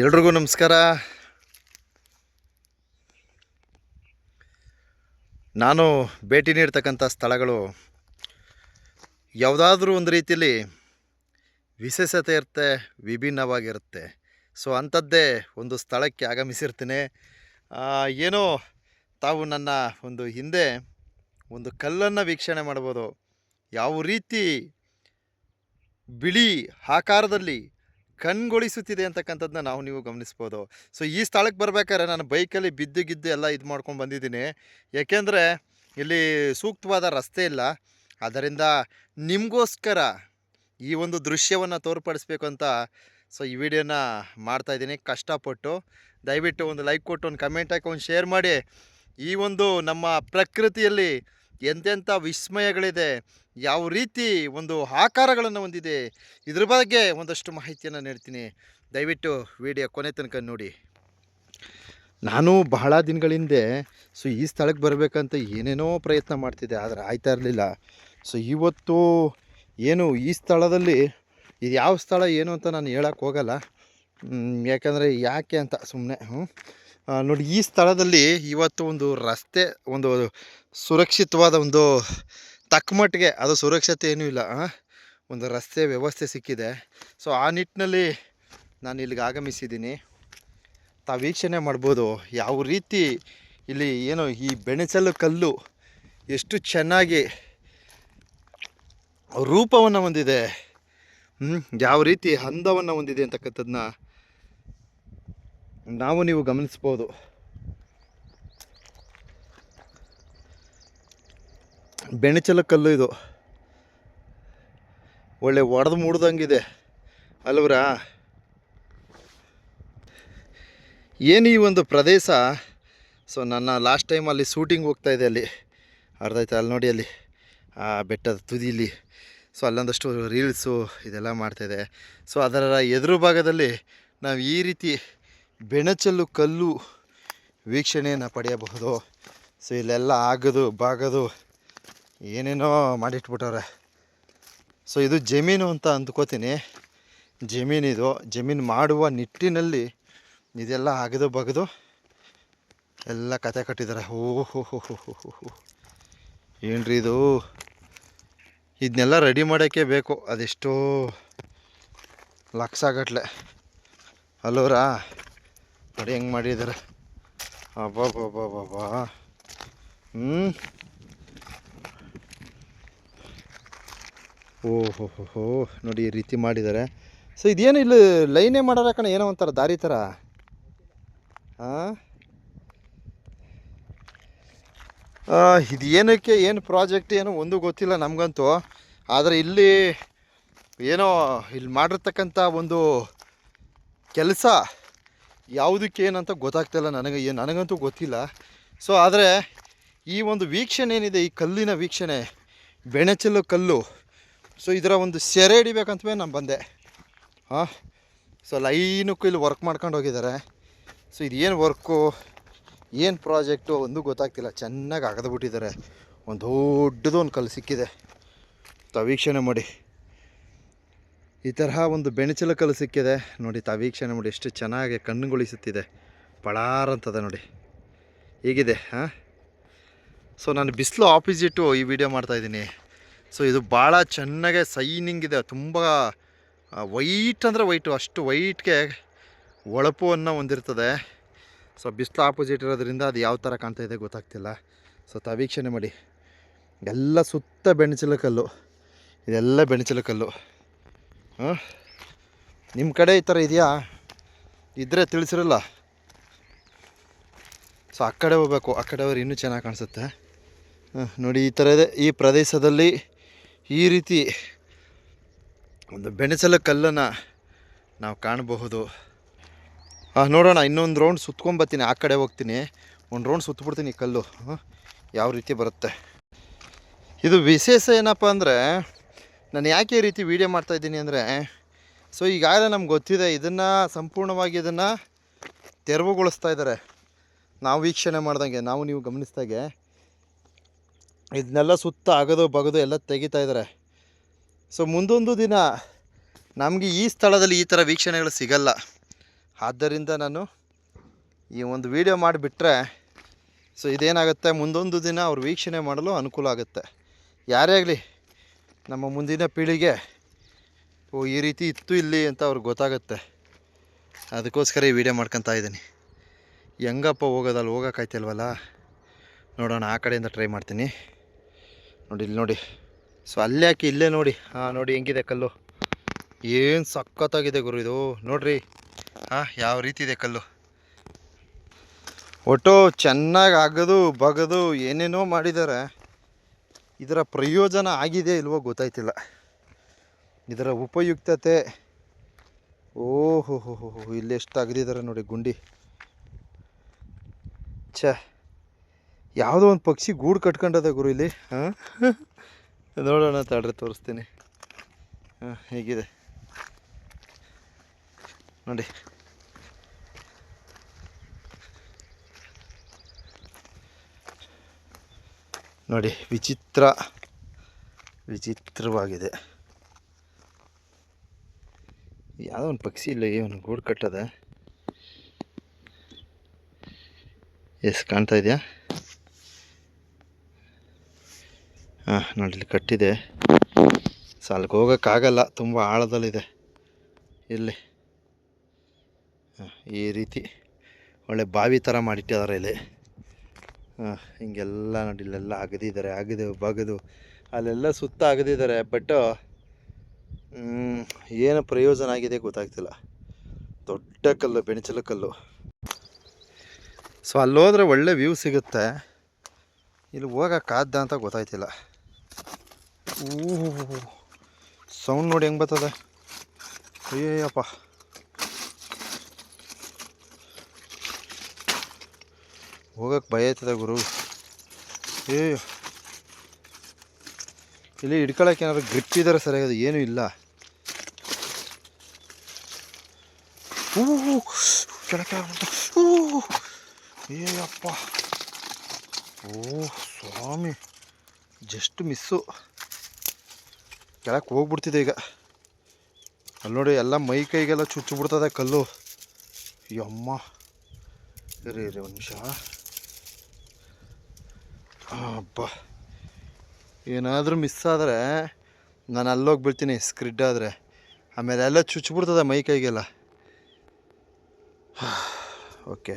ಎಲ್ರಿಗೂ ನಮಸ್ಕಾರ. ನಾನು ಭೇಟಿ ನೀಡ್ತಕ್ಕಂಥ ಸ್ಥಳಗಳು ಯಾವುದಾದ್ರೂ ಒಂದು ರೀತಿಯಲ್ಲಿ ವಿಶೇಷತೆ ಇರುತ್ತೆ, ವಿಭಿನ್ನವಾಗಿರುತ್ತೆ. ಸೊ ಅಂಥದ್ದೇ ಒಂದು ಸ್ಥಳಕ್ಕೆ ಆಗಮಿಸಿರ್ತೀನಿ. ಏನೋ ತಾವು ನನ್ನ ಒಂದು ಹಿಂದೆ ಒಂದು ಕಲ್ಲನ್ನು ವೀಕ್ಷಣೆ ಮಾಡ್ಬೋದು. ಯಾವ ರೀತಿ ಬಿಳಿ ಆಕಾರದಲ್ಲಿ ಕಣ್ಗೊಳಿಸುತ್ತಿದೆ ಅಂತಕ್ಕಂಥದ್ದನ್ನ ನಾವು ನೀವು ಗಮನಿಸ್ಬೋದು. ಸೊ ಈ ಸ್ಥಳಕ್ಕೆ ಬರಬೇಕಾದ್ರೆ ನಾನು ಬೈಕಲ್ಲಿ ಬಿದ್ದು ಗಿದ್ದು ಎಲ್ಲ ಇದು ಮಾಡ್ಕೊಂಡು ಬಂದಿದ್ದೀನಿ. ಏಕೆಂದರೆ ಇಲ್ಲಿ ಸೂಕ್ತವಾದ ರಸ್ತೆ ಇಲ್ಲ. ಆದ್ದರಿಂದ ನಿಮಗೋಸ್ಕರ ಈ ಒಂದು ದೃಶ್ಯವನ್ನು ತೋರ್ಪಡಿಸ್ಬೇಕು ಅಂತ ಸೊ, ಈ ವಿಡಿಯೋನ ಮಾಡ್ತಾಯಿದ್ದೀನಿ ಕಷ್ಟಪಟ್ಟು ದಯವಿಟ್ಟು ಒಂದು ಲೈಕ್ ಕೊಟ್ಟು, ಒಂದು ಕಮೆಂಟ್ ಹಾಕಿ, ಒಂದು ಶೇರ್ ಮಾಡಿ. ಈ ಒಂದು ನಮ್ಮ ಪ್ರಕೃತಿಯಲ್ಲಿ ಎಂತೆಂಥ ವಿಸ್ಮಯಗಳಿದೆ, ಯಾವ ರೀತಿ ಒಂದು ಆಕಾರಗಳನ್ನು ಹೊಂದಿದೆ, ಇದ್ರ ಬಗ್ಗೆ ಒಂದಷ್ಟು ಮಾಹಿತಿಯನ್ನು ನೀಡ್ತೀನಿ. ದಯವಿಟ್ಟು ವಿಡಿಯೋ ಕೊನೆ ತನಕ ನೋಡಿ. ನಾನು ಬಹಳ ದಿನಗಳ ಹಿಂದೆ ಸೊ ಈ ಸ್ಥಳಕ್ಕೆ ಬರಬೇಕಂತ ಏನೇನೋ ಪ್ರಯತ್ನ ಮಾಡ್ತಿದ್ದೆ, ಆದರೆ ಆಯ್ತಾ ಇರಲಿಲ್ಲ. ಸೊ ಇವತ್ತು ಏನು ಈ ಸ್ಥಳದಲ್ಲಿ, ಇದು ಯಾವ ಸ್ಥಳ ಏನು ಅಂತ ನಾನು ಹೇಳೋಕ್ಕೋಗಲ್ಲ ಹೋಗಲ್ಲ. ಯಾಕಂದರೆ ಯಾಕೆ ಅಂತ ಸುಮ್ಮನೆ ಹ್ಞೂ ನೋಡಿ, ಈ ಸ್ಥಳದಲ್ಲಿ ಇವತ್ತು ಒಂದು ರಸ್ತೆ, ಒಂದು ಸುರಕ್ಷಿತವಾದ ಒಂದು ತಕ್ಕಮಟ್ಟಿಗೆ ಅದು ಸುರಕ್ಷತೆ ಏನೂ ಇಲ್ಲ ಒಂದು ರಸ್ತೆ ವ್ಯವಸ್ಥೆ ಸಿಕ್ಕಿದೆ. ಸೊ ಆ ನಿಟ್ಟಿನಲ್ಲಿ ನಾನು ಇಲ್ಲಿಗೆ ಆಗಮಿಸಿದ್ದೀನಿ. ತಾವು ವೀಕ್ಷಣೆ ಮಾಡ್ಬೋದು, ಯಾವ ರೀತಿ ಇಲ್ಲಿ ಏನು ಈ ಬೆಣಚಲು ಕಲ್ಲು ಎಷ್ಟು ಚೆನ್ನಾಗಿ ರೂಪವನ್ನು ಹೊಂದಿದೆ ಯಾವ ರೀತಿ ಹಂದವನ್ನು ಹೊಂದಿದೆ ಅಂತಕ್ಕಂಥದ್ದನ್ನ ನಾವು ನೀವು ಗಮನಿಸ್ಬೋದು. ಬೆಣಚಲ ಕಲ್ಲು ಇದು. ಒಳ್ಳೆ ಒಡೆದು ಮುಡ್ದಂಗಿದೆ ಅಲ್ವರ? ಏನು ಈ ಒಂದು ಪ್ರದೇಶ? ಸೊ ನನ್ನ ಲಾಸ್ಟ್ ಟೈಮ್ ಅಲ್ಲಿ ಶೂಟಿಂಗ್ ಇದೆ ಅಲ್ಲಿ. ಅರ್ಧ ಆಯ್ತು ಅಲ್ಲಿ ನೋಡಿ ಅಲ್ಲಿ. ಆ ಬೆಟ್ಟದ ತುದಿಲಿ. ಸೊ ಅಲ್ಲೊಂದಷ್ಟು ರೀಲ್ಸು ಇದೆಲ್ಲ ಮಾಡ್ತಾಯಿದೆ ಸೊ ಅದರ ಎದುರು ಭಾಗದಲ್ಲಿ ನಾವು ಈ ರೀತಿ ಬೆಣಚಲು ಕಲ್ಲು ವೀಕ್ಷಣೆಯನ್ನು ಪಡೆಯಬಹುದು. ಸೊ ಇಲ್ಲೆಲ್ಲ ಆಗದು, ಬಾಗದು, ಏನೇನೋ ಮಾಡಿಟ್ಬಿಟ್ಟವ್ರೆ. ಸೊ ಇದು ಜಮೀನು ಅಂತ ಅಂದ್ಕೋತೀನಿ. ಜಮೀನಿದು ಜಮೀನು ಮಾಡುವ ನಿಟ್ಟಿನಲ್ಲಿ ಇದೆಲ್ಲ ಆಗದು, ಬಗದು. ಎಲ್ಲ ಕತೆ ಕಟ್ಟಿದ್ದಾರೆ. ಓಹೋ ಹೋ ಏನ್ರಿ ಇದು? ಇದನ್ನೆಲ್ಲ ರೆಡಿ ಮಾಡೋಕ್ಕೆ ಬೇಕು. ಅದೆಷ್ಟೋ ಲಕ್ಷಗಟ್ಲೆ. ಅಲ್ಲೋರಾ? ನೋಡಿ ಹೆಂಗೆ ಮಾಡಿದ್ದಾರೆ ಅಬ್ಬಬ್ಬಬ್ಬಬ್ಬಾ ಹ್ಞೂ ಓಹೋ ಹೋ ಹೋ ನೋಡಿ ಈ ರೀತಿ ಮಾಡಿದ್ದಾರೆ ಸೊ, ಇದೇನು ಇಲ್ಲಿ ಲೈನೇ ಮಾಡೋರ ಕಣ, ಏನೋ ಒಂಥರ ದಾರಿ ಥರ? ಹಾಂ ಇದು ಏನಕ್ಕೆ ಏನು ಪ್ರಾಜೆಕ್ಟ್, ಏನೋ ಒಂದು ಗೊತ್ತಿಲ್ಲ ನಮಗಂತೂ. ಆದರೆ ಇಲ್ಲಿ ಏನೋ, ಇಲ್ಲಿ ಮಾಡಿರ್ತಕ್ಕಂಥ ಒಂದು ಕೆಲಸ ಯಾವುದಕ್ಕೆ ಏನಂತ ಗೊತ್ತಾಗ್ತಾಯಿಲ್ಲ ನನಗೆ ಏನು ನನಗಂತೂ ಗೊತ್ತಿಲ್ಲ. ಸೊ ಆದರೆ ಈ ಒಂದು ವೀಕ್ಷಣೆ ಏನಿದೆ, ಈ ಕಲ್ಲಿನ ವೀಕ್ಷಣೆ, ಬೆಣಚಲು ಕಲ್ಲು ಸೊ ಇದರ ಒಂದು ಸೆರೆ ಹಿಡಿಬೇಕಂತವೇ ನಾನು ಬಂದೆ. ಹಾಂ ಸೊ ಲೈನಕ್ಕೂ ಇಲ್ಲಿ ವರ್ಕ್ ಮಾಡ್ಕೊಂಡು ಹೋಗಿದ್ದಾರೆ. ಸೊ ಇದು ಏನು ವರ್ಕು ಏನು ಪ್ರಾಜೆಕ್ಟು ಒಂದು ಗೊತ್ತಾಗ್ತಿಲ್ಲ. ಚೆನ್ನಾಗಿ ಅಗದು ಬಿಟ್ಟಿದ್ದಾರೆ ಒಂದು ದೊಡ್ಡದು ಒಂದು ಕಲ್ಲು ಸಿಕ್ಕಿದೆ. ತ ವೀಕ್ಷಣೆ ಮಾಡಿ. ಈ ತರಹ ಒಂದು ಬೆಣಚಲ ಕಲ್ಲು ಸಿಕ್ಕಿದೆ. ನೋಡಿ, ತಾ ವೀಕ್ಷಣೆ ಮಾಡಿ ಎಷ್ಟು ಚೆನ್ನಾಗಿ ಕಣ್ಣುಗೊಳಿಸುತ್ತಿದೆ. ಅಂತದೆ ನೋಡಿ. ಹೀಗಿದೆ, ಹಾಂ? ಸೊ ನಾನು ಬಿಸಿಲು ಆಪೋಸಿಟು ಈ ವಿಡಿಯೋ ಮಾಡ್ತಾಯಿದ್ದೀನಿ ಸೊ ಇದು ಭಾಳ ಚೆನ್ನಾಗೆ ಸೈನಿಂಗ್ ಇದೆ. ತುಂಬ ವೈಟ್ ಅಂದರೆ ವೈಟು, ಅಷ್ಟು ವೈಟ್ಗೆ ಹೊಳಪನ್ನು ಹೊಂದಿರ್ತದೆ. ಸೊ ಬಿಸಿಲು ಆಪೋಸಿಟ್ ಇರೋದ್ರಿಂದ ಅದು ಯಾವ ಥರ ಕಾಣ್ತಾ ಇದೆ ಗೊತ್ತಾಗ್ತಿಲ್ಲ. ಸೊ ತಾವು ವೀಕ್ಷಣೆ ಮಾಡಿ. ಎಲ್ಲ ಸುತ್ತ ಬೆಣಚಲ ಕಲ್ಲು ಇದೆಲ್ಲ ಬೆಣಚಲ ಕಲ್ಲು ಹಾಂ ನಿಮ್ಮ ಕಡೆ ಈ ಥರ ಇದೆಯಾ? ಇದ್ದರೆ ತಿಳಿಸಿರಲ್ಲ. ಸೊ ಆ ಕಡೆ ಹೋಗ್ಬೇಕು, ಆ ಕಡೆ ಅವ್ರು ಇನ್ನೂ ಚೆನ್ನಾಗಿ ಕಾಣಿಸುತ್ತೆ. ನೋಡಿ, ಈ ಥರ ಇದೆ. ಈ ಪ್ರದೇಶದಲ್ಲಿ ಈ ರೀತಿ ಒಂದು ಬೆಣಸಲ ಕಲ್ಲನ್ನು ನಾವು ಕಾಣಬಹುದು. ಹಾಂ, ನೋಡೋಣ, ಇನ್ನೊಂದು ರೌಂಡ್ ಸುತ್ಕೊಂಬತ್ತೀನಿ ಆ ಕಡೆ ಹೋಗ್ತೀನಿ. ಒಂದು ರೌಂಡ್ ಸುತ್ತಬಿಡ್ತೀನಿ ಕಲ್ಲು. ಯಾವ ರೀತಿ ಬರುತ್ತೆ. ಇದು ವಿಶೇಷ ಏನಪ್ಪ ಅಂದರೆ ನಾನು ಯಾಕೆ ಈ ರೀತಿ ವೀಡಿಯೋ ಮಾಡ್ತಾಯಿದ್ದೀನಿ ಅಂದರೆ ಸೊ ಈಗಾಗಲೇ ನಮ್ಗೆ ಗೊತ್ತಿದೆ, ಇದನ್ನು ಸಂಪೂರ್ಣವಾಗಿ ಇದನ್ನು ತೆರವುಗೊಳಿಸ್ತಾ ಇದ್ದಾರೆ. ನಾವು ವೀಕ್ಷಣೆ ಮಾಡ್ದಂಗೆ, ನಾವು ನೀವು ಗಮನಿಸ್ದಾಗೆ, ಇದನ್ನೆಲ್ಲ ಸುತ್ತ ಅಗದು ಬಗದು ಎಲ್ಲ ತೆಗಿತಾ ಇದ್ದಾರೆ. ಸೊ ಮುಂದೊಂದು ದಿನ ನಮಗೆ ಈ ಸ್ಥಳದಲ್ಲಿ ಈ ಥರ ವೀಕ್ಷಣೆಗಳು ಸಿಗಲ್ಲ. ಆದ್ದರಿಂದ ನಾನು ಈ ಒಂದು ವಿಡಿಯೋ ಮಾಡಿಬಿಟ್ರೆ ಸೊ ಇದೇನಾಗುತ್ತೆ, ಮುಂದೊಂದು ದಿನ ಅವ್ರು ವೀಕ್ಷಣೆ ಮಾಡಲು ಅನುಕೂಲ ಆಗುತ್ತೆ. ಯಾರೇ ಆಗಲಿ ನಮ್ಮ ಮುಂದಿನ ಪೀಳಿಗೆ ಓ, ಈ ರೀತಿ ಇತ್ತು ಇಲ್ಲಿ ಅಂತ ಅವ್ರಿಗೆ ಗೊತ್ತಾಗುತ್ತೆ. ಅದಕ್ಕೋಸ್ಕರ ಈ ವಿಡಿಯೋ ಮಾಡ್ಕೊತಾ ಇದ್ದೀನಿ. ಹೆಂಗಪ್ಪ ಹೋಗೋದಲ್ಲ ಹೋಗೋಕ್ಕಾಯ್ತಿಲ್ವಲ್ಲ ನೋಡೋಣ, ಆ ಕಡೆಯಿಂದ ಟ್ರೈ ಮಾಡ್ತೀನಿ. ನೋಡಿ, ಇಲ್ಲಿ ನೋಡಿ. ಸೊ ಅಲ್ಲೇ ಹಾಕಿ ಇಲ್ಲೇ ನೋಡಿ. ಹಾಂ ನೋಡಿ ಹೆಂಗಿದೆ ಕಲ್ಲು. ಏನು ಸಖತ್ತಾಗಿದೆ ಗುರು ಇದು. ನೋಡ್ರಿ. ಹಾಂ ಯಾವ ರೀತಿ ಇದೆ ಕಲ್ಲು. ಒಟ್ಟು ಚೆನ್ನಾಗಿ ಅಗದು, ಬಗದು ಏನೇನೋ ಮಾಡಿದ್ದಾರೆ. ಇದರ ಪ್ರಯೋಜನ ಆಗಿದೆ ಇಲ್ವೋ ಗೊತ್ತಾಯ್ತಿಲ್ಲ. ಇದರ ಉಪಯುಕ್ತತೆ ಓಹೋ ಹೋ ಹೋ ಇಲ್ಲಿ ಎಷ್ಟು ಅಗದಿದ್ದಾರೆ ನೋಡಿ ಗುಂಡಿ. ಛ, ಯಾವುದೋ ಒಂದು ಪಕ್ಷಿ ಗೂಡು ಕಟ್ಕೊಂಡದ ಗುರು ಇಲ್ಲಿ, ಹಾಂ? ನೋಡೋಣ ತಡ್ರಿ ತೋರಿಸ್ತೀನಿ. ಹಾಂ, ಹೇಗಿದೆ. ನೋಡಿ. ನೋಡಿ, ವಿಚಿತ್ರ, ವಿಚಿತ್ರವಾಗಿದೆ. ಯಾವುದೋ ಒಂದು ಪಕ್ಷಿ ಇಲ್ಲ ಇವನು ಗೂಡು ಕಟ್ಟದ. ಎಸ್, ಕಾಣ್ತಾ ಇದೆಯಾ? ಹಾಂ ನೋಡಿ, ಇಲ್ಲಿ ಕಟ್ಟಿದೆ. ಸೊ ಅಲ್ಲಿಗೆ ಹೋಗೋಕ್ಕಾಗಲ್ಲ ತುಂಬ ಆಳದಲ್ಲಿದೆ. ಇಲ್ಲಿ. ಹಾಂ ಈ ರೀತಿ ಒಳ್ಳೆ ಬಾವಿ ಥರ ಮಾಡಿಟ್ಟಿದ್ದಾರೆ ಇಲ್ಲಿ. ಹಿಂಗೆಲ್ಲ ನೋಡಿ, ಇಲ್ಲೆಲ್ಲ ಅಗದಿದ್ದಾರೆ, ಅಗದು, ಬಗದು, ಅಲ್ಲೆಲ್ಲ ಸುತ್ತ ಅಗದಿದ್ದಾರೆ. ಬಟ್ ಏನು ಪ್ರಯೋಜನ ಆಗಿದೆ ಗೊತ್ತಾಗ್ತಿಲ್ಲ. ದೊಡ್ಡ ಕಲ್ಲು ಬೆಣಚಲ ಕಲ್ಲು. ಸೊ ಅಲ್ಲೋದ್ರೆ ಒಳ್ಳೆ ವ್ಯೂ ಸಿಗುತ್ತೆ. ಇಲ್ಲಿ ಹೋಗೋಕ್ಕಾದ್ದ ಅಂತ ಗೊತ್ತಾಯ್ತಿಲ್ಲ. ಊ ಸೌಂಡ್ ನೋಡಿ ಹೆಂಗೆ ಬರ್ತದೆ? ಅಯ್ಯಪ್ಪ ಹೋಗಕ್ಕೆ ಭಯ ಆಯ್ತದ ಗುರು. ಏ. ಇಲ್ಲಿ ಹಿಡ್ಕೊಳಕ್ಕೆ ಏನಾದ್ರು ಗ್ರಿಪ್ ಇದ್ದಾರೆ ಅದು ಏನೂ ಇಲ್ಲ. ಹೂ ಕೆಳಕ್ಕೆ ಓ, ಸ್ವಾಮಿ. Just miss. ಕೆಳಕ್ಕೆ ಹೋಗ್ಬಿಡ್ತಿದೆ ಈಗ. ಅಲ್ಲಿ ನೋಡಿ, ಎಲ್ಲ ಮೈ ಕೈಗೆಲ್ಲ ಚುಚ್ಚಿಬಿಡ್ತದೆ ಕಲ್ಲು. ಯಮ್ಮ. ಇರಿ ಇರಿ, ಒಂದು ನಿಮಿಷ. ಅಬ್ಬ. ಏನಾದರೂ ಮಿಸ್ ಆದರೆ ನಾನು ಅಲ್ಲೋಗಿ ಬೀಳ್ತೀನಿ ಸ್ಕ್ರಿಡ್ ಆದರೆ. ಆಮೇಲೆ ಎಲ್ಲ ಚುಚ್ಚಿಬಿಡ್ತದೆ ಮೈ ಕೈಗೆಲ್ಲ. ಓಕೆ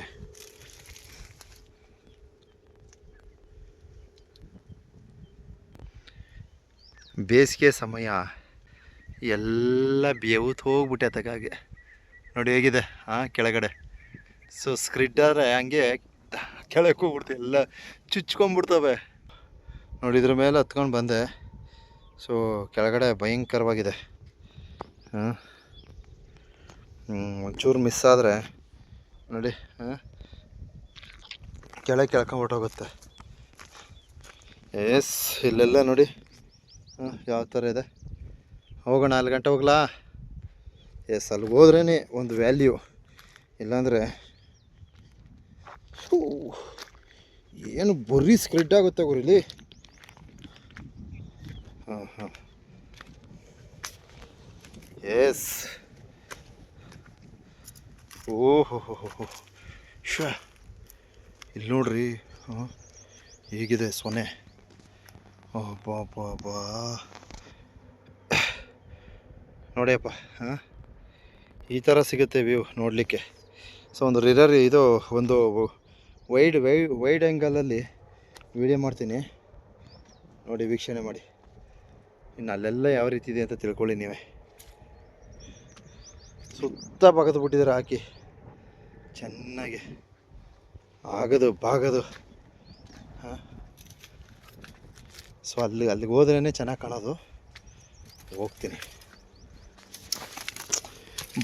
ಬೇಸಿಗೆ ಸಮಯ. ಎಲ್ಲ ಬೇವುತ್ ಹೋಗ್ಬಿಟ್ಟೆ ತಗಾಗೆ ನೋಡಿ ಹೇಗಿದೆ ಹಾಂ ಕೆಳಗಡೆ. ಸೊ ಸ್ಕ್ರಿಡ್ ಆದರೆ ಹಂಗೆ ಕೆಳಕ್ಕೆ ಹೋಗ್ಬಿಡ್ತು, ಎಲ್ಲ ಚುಚ್ಕೊಂಡ್ಬಿಡ್ತವೆ. ನೋಡಿ, ಇದ್ರ ಮೇಲೆ ಹತ್ಕೊಂಡು ಬಂದೆ. ಸೊ ಕೆಳಗಡೆ ಭಯಂಕರವಾಗಿದೆ. ಹಾಂ? ಒಂಚೂರು ಮಿಸ್ ಆದರೆ, ನೋಡಿ, ಹಾಂ? ಕೆಳಗೆ ಕೆಳ್ಕೊಂಬಿಟ್ಟೋಗುತ್ತೆ ಎಸ್ ಇಲ್ಲೆಲ್ಲ ನೋಡಿ, ಹಾಂ, ಯಾವ ಥರ ಇದೆ? ಹೋಗೋಣ ನಾಲ್ಕು ಗಂಟೆ ಹೋಗ್ಲಾ? ಎಸ್ ಅಲ್ಲಿಗೆ ಹೋದ್ರೇ ಒಂದು ವ್ಯಾಲ್ಯೂ ಇಲ್ಲಾಂದರೆ ಏನು ಬರೀ ಸ್ಕ್ರಿಡ್ ಆಗುತ್ತೆ ಗುರಿಲಿ ಹಾಂ ಹಾಂ ಎಸ್ ಓಹೋ ಹೋ ಹೋ ಶ ಇಲ್ಲಿ ನೋಡ್ರಿ ಹಾಂ ಹೇಗಿದೆ ಸೊನೆ ಬಾ ಬಾ ಬಾ ನೋಡಿಯಪ್ಪ ಹಾಂ ಈ ಥರ ಸಿಗುತ್ತೆ ವ್ಯೂ ನೋಡಲಿಕ್ಕೆ. ಸೊ ಒಂದು ರಿರರ್ ಇದು, ಒಂದು ವೈಡ್ ವೈ ವೈಡ್ ಆ್ಯಂಗಲಲ್ಲಿ ವಿಡಿಯೋ ಮಾಡ್ತೀನಿ. ನೋಡಿ, ವೀಕ್ಷಣೆ ಮಾಡಿ. ಇನ್ನು ಅಲ್ಲೆಲ್ಲ ಯಾವ ರೀತಿ ಇದೆ ಅಂತ ತಿಳ್ಕೊಳ್ಳಿ ನೀವೇ. ಸುತ್ತ ಬಗದು ಬಿಟ್ಟಿದ್ದಾರೆ ಹಾಕಿ. ಚೆನ್ನಾಗಿ. ಆಗದು, ಬಾಗದು. ಹಾಂ. ಸೊ ಅಲ್ಲಿ, ಅಲ್ಲಿಗೆ ಹೋದ್ರೇ ಚೆನ್ನಾಗಿ ಕಾಣೋದು. ಹೋಗ್ತೀನಿ.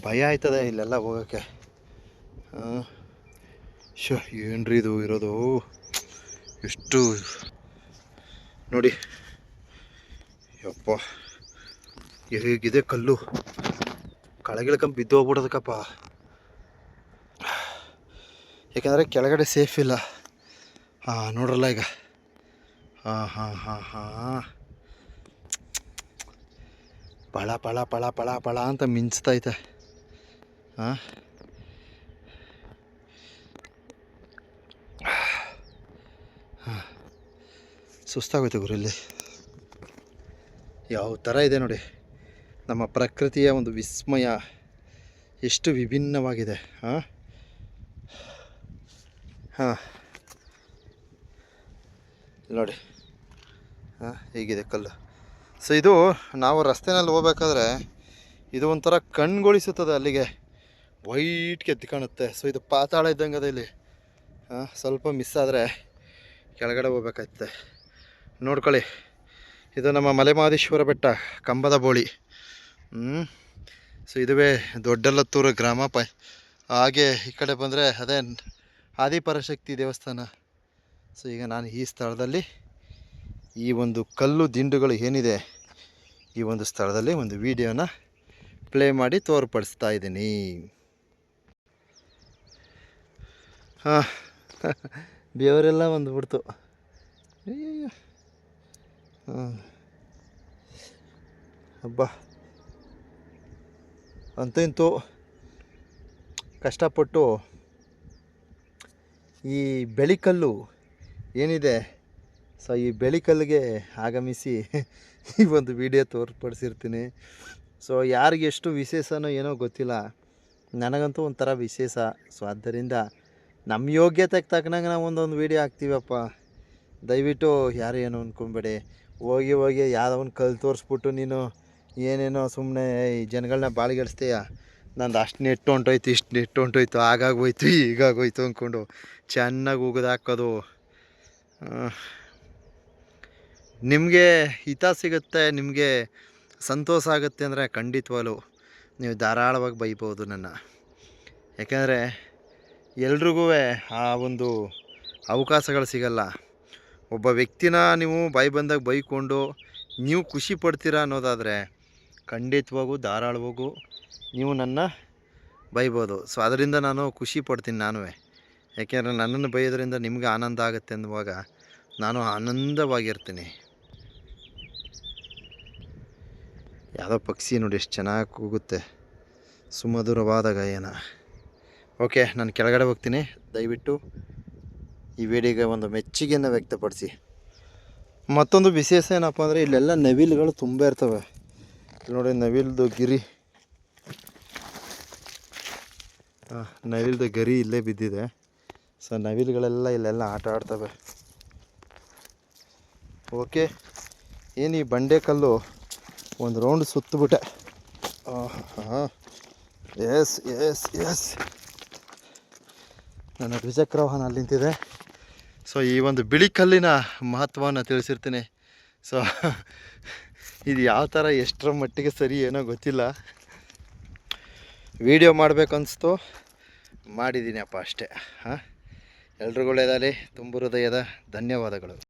ಭಯ ಆಯ್ತದೆ ಇಲ್ಲೆಲ್ಲ ಹೋಗೋಕ್ಕೆ. ಹಾಂ. ಶೋ ಏನ್ರಿ ಇದು ಇರೋದು? ಎಷ್ಟು ನೋಡಿ. ಯಪ್ಪ, ಹೇಗಿದೆ ಕಲ್ಲು? ಕಳಗಿಳ್ಕಂಬ ಬಿದ್ದು ಹೋಗ್ಬಿಡೋದಕ್ಕಪ್ಪ. ಯಾಕೆಂದರೆ ಕೆಳಗಡೆ ಸೇಫ್ ಇಲ್ಲ. ಹಾಂ, ನೋಡ್ರಲ್ಲ ಈಗ. ಹಾಂ ಹಾಂ ಹಾಂ ಹಾಂ. ಪಳ ಪಳ ಪಳ ಪಳ ಪಳ ಅಂತ ಮಿಂಚ್ತೈತೆ ಹಾಂ? ಸುಸ್ತಾಗೋಯ್ತು ಗುರಿಲ್ಲಿ ಯಾವ ಥರ ಇದೆ ನೋಡಿ. ನಮ್ಮ ಪ್ರಕೃತಿಯ ಒಂದು ವಿಸ್ಮಯ ಎಷ್ಟು ವಿಭಿನ್ನವಾಗಿದೆ, ಹಾಂ? ಹಾಂ. ನೋಡಿ. ಹಾಂ, ಹೀಗಿದೆ ಕಲ್ಲು. ಸೊ ಇದು ನಾವು ರಸ್ತೆನಲ್ಲಿ ಹೋಗ್ಬೇಕಾದ್ರೆ ಇದು ಒಂಥರ ಕಣ್ಗೊಳಿಸುತ್ತದೆ ಅಲ್ಲಿಗೆ. ವೈಟ್ ಕೆತ್ತಿ ಕಾಣುತ್ತೆ. ಸೊ ಇದು ಪಾತಾಳ ಇದ್ದಂಗೆ ಅದ ಇಲ್ಲಿ. ಹಾಂ, ಸ್ವಲ್ಪ ಮಿಸ್ ಆದರೆ ಕೆಳಗಡೆ ಹೋಗ್ಬೇಕಾಯ್ತದೆ. ನೋಡ್ಕೊಳ್ಳಿ. ಇದು ನಮ್ಮ ಮಲೆಮಹದೇಶ್ವರ ಬೆಟ್ಟ, ಕಂಬದ ಬೋಳಿ. ಸೊ ಇದುವೇ ದೊಡ್ಡಲತ್ತೂರು ಗ್ರಾಮ ಪ, ಹಾಗೆ ಈ ಕಡೆ ಬಂದರೆ ಅದೇ ಆದಿಪರಶಕ್ತಿ ದೇವಸ್ಥಾನ. ಸೊ ಈಗ ನಾನು ಈ ಸ್ಥಳದಲ್ಲಿ ಈ ಒಂದು ಕಲ್ಲು ದಿಂಡುಗಳು ಏನಿದೆ, ಈ ಒಂದು ಸ್ಥಳದಲ್ಲಿ ಒಂದು ವಿಡಿಯೋನ ಪ್ಲೇ ಮಾಡಿ ತೋರ್ಪಡಿಸ್ತಾ ಇದ್ದೀನಿ. ಹಾಂ. ಬೇವರೆಲ್ಲ ಬಂದುಬಿಡ್ತು. ಅಯ್ಯೋ ಹಬ್ಬ ಅಂತೂ ಕಷ್ಟಪಟ್ಟು ಈ ಬೆಳಿಕಲ್ಲು ಏನಿದೆ? ಸೊ ಈ ಬೆಳಿಕಲ್ಲಿಗೆ ಆಗಮಿಸಿ ಈ ಒಂದು ವಿಡಿಯೋ ತೋರ್ಪಡಿಸಿರ್ತೀನಿ. ಸೊ ಯಾರಿಗೆ ಎಷ್ಟು ವಿಶೇಷನೋ ಏನೋ ಗೊತ್ತಿಲ್ಲ. ನನಗಂತೂ ಒಂಥರ ವಿಶೇಷ. ಸೊ ಆದ್ದರಿಂದ ನಮ್ಮ ಯೋಗ್ಯತೆಗೆ ತಕ್ಕನಾಗ ನಾವು ಒಂದೊಂದು ವೀಡಿಯೋ ಹಾಕ್ತೀವಪ್ಪ. ದಯವಿಟ್ಟು ಯಾರು ಏನು ಅಂದ್ಕೊಂಬೇಡಿ ಹೋಗಿ ಹೋಗಿ ಯಾವುದೋ ಕಲ್ಲು ತೋರಿಸ್ಬಿಟ್ಟು ನೀನು ಏನೇನೋ ಸುಮ್ಮನೆ ಈ ಜನಗಳನ್ನ ಬಾಳಿಗೆಡಿಸ್ತೀಯ ನಂದು ಅಷ್ಟು ನೆಟ್ಟು ಹೊಂಟೋಯ್ತು, ಇಷ್ಟು ನೆಟ್ಟು ಹೊಂಟೋಯ್ತು ಆಗಾಗೋಯ್ತು ಈಗಾಗೋಯ್ತು ಅಂದ್ಕೊಂಡು ಚೆನ್ನಾಗಿ ಉಗಿದಾಕೋದು ನಿಮಗೆ ಹಿತ ಸಿಗುತ್ತೆ, ನಿಮಗೆ ಸಂತೋಷ ಆಗುತ್ತೆ ಅಂದರೆ ಖಂಡಿತವಾಗಲೂ ನೀವು ಧಾರಾಳವಾಗಿ ಬೈಬೋದು ನನ್ನ. ಯಾಕೆಂದರೆ ಎಲ್ರಿಗೂ ಆ ಒಂದು ಅವಕಾಶಗಳು ಸಿಗಲ್ಲ. ಒಬ್ಬ ವ್ಯಕ್ತಿನ ನೀವು ಬಾಯಿ ಬಂದಾಗ ಬೈಕೊಂಡು ನೀವು ಖುಷಿ ಪಡ್ತೀರಾ ಅನ್ನೋದಾದರೆ ಖಂಡಿತವಾಗೂ, ಧಾರಾಳವಾಗೂ ನೀವು ನನ್ನ ಬೈಬೋದು. ಸೊ ಅದರಿಂದ ನಾನು ಖುಷಿ ಪಡ್ತೀನಿ ನಾನು ಯಾಕೆಂದರೆ ನನ್ನನ್ನು ಬೈಯೋದ್ರಿಂದ ನಿಮಗೆ ಆನಂದ ಆಗುತ್ತೆ ಅನ್ನುವಾಗ ನಾನು ಆನಂದವಾಗಿರ್ತೀನಿ. ಯಾವುದೋ ಪಕ್ಷಿ ನೋಡಿ ಎಷ್ಟು ಚೆನ್ನಾಗಿ ಕೂಗುತ್ತೆ. ಸುಮಧುರವಾದ ಗಾಯನ. ಓಕೆ ನಾನು ಕೆಳಗಡೆ ಹೋಗ್ತೀನಿ. ದಯವಿಟ್ಟು ಈ ವಿಡಿಯೋಗೆ ಒಂದು ಮೆಚ್ಚುಗೆಯನ್ನು ವ್ಯಕ್ತಪಡಿಸಿ. ಮತ್ತೊಂದು ವಿಶೇಷ ಏನಪ್ಪ ಅಂದರೆ ಇಲ್ಲೆಲ್ಲ ನವಿಲುಗಳು ತುಂಬ ಇರ್ತವೆ. ನೋಡಿ ನವಿಲ್ದು ಗಿರಿ. ಹಾಂ ನವಿಲ್ದು ಗರಿ ಇಲ್ಲೇ ಬಿದ್ದಿದೆ. ಸೊ ನವಿಲುಗಳೆಲ್ಲ ಇಲ್ಲೆಲ್ಲ ಆಟ ಆಡ್ತವೆ. ಓಕೆ ಏನು ಈ ಬಂಡೆಕಲ್ಲು ಒಂದು ರೌಂಡ್ ಸುತ್ತಬಿಟ್ಟೆ. ಹಾಂ. ಎಸ್ ಎಸ್ ಎಸ್ ನನ್ನ ದ್ವಿಚಕ್ರ ವಾಹನ ಅಲ್ಲಿ ಸೊ ಈ ಒಂದು ಬಿಳಿ ಕಲ್ಲಿನ ಮಹತ್ವವನ್ನು ತಿಳಿಸಿರ್ತೀನಿ. ಸೊ ಇದು ಯಾವ ಥರ, ಎಷ್ಟರ ಮಟ್ಟಿಗೆ ಸರಿ ಏನೋ ಗೊತ್ತಿಲ್ಲ. ವಿಡಿಯೋ ಮಾಡಿದ್ದೀನಿ ಅಪ್ಪ ಅಷ್ಟೇ. ಹಾಂ? ಎಲ್ರಿಗೂ ಒಳ್ಳೆಯದಾಗಲಿ. ತುಂಬ ಹೃದಯದ ಧನ್ಯವಾದಗಳು.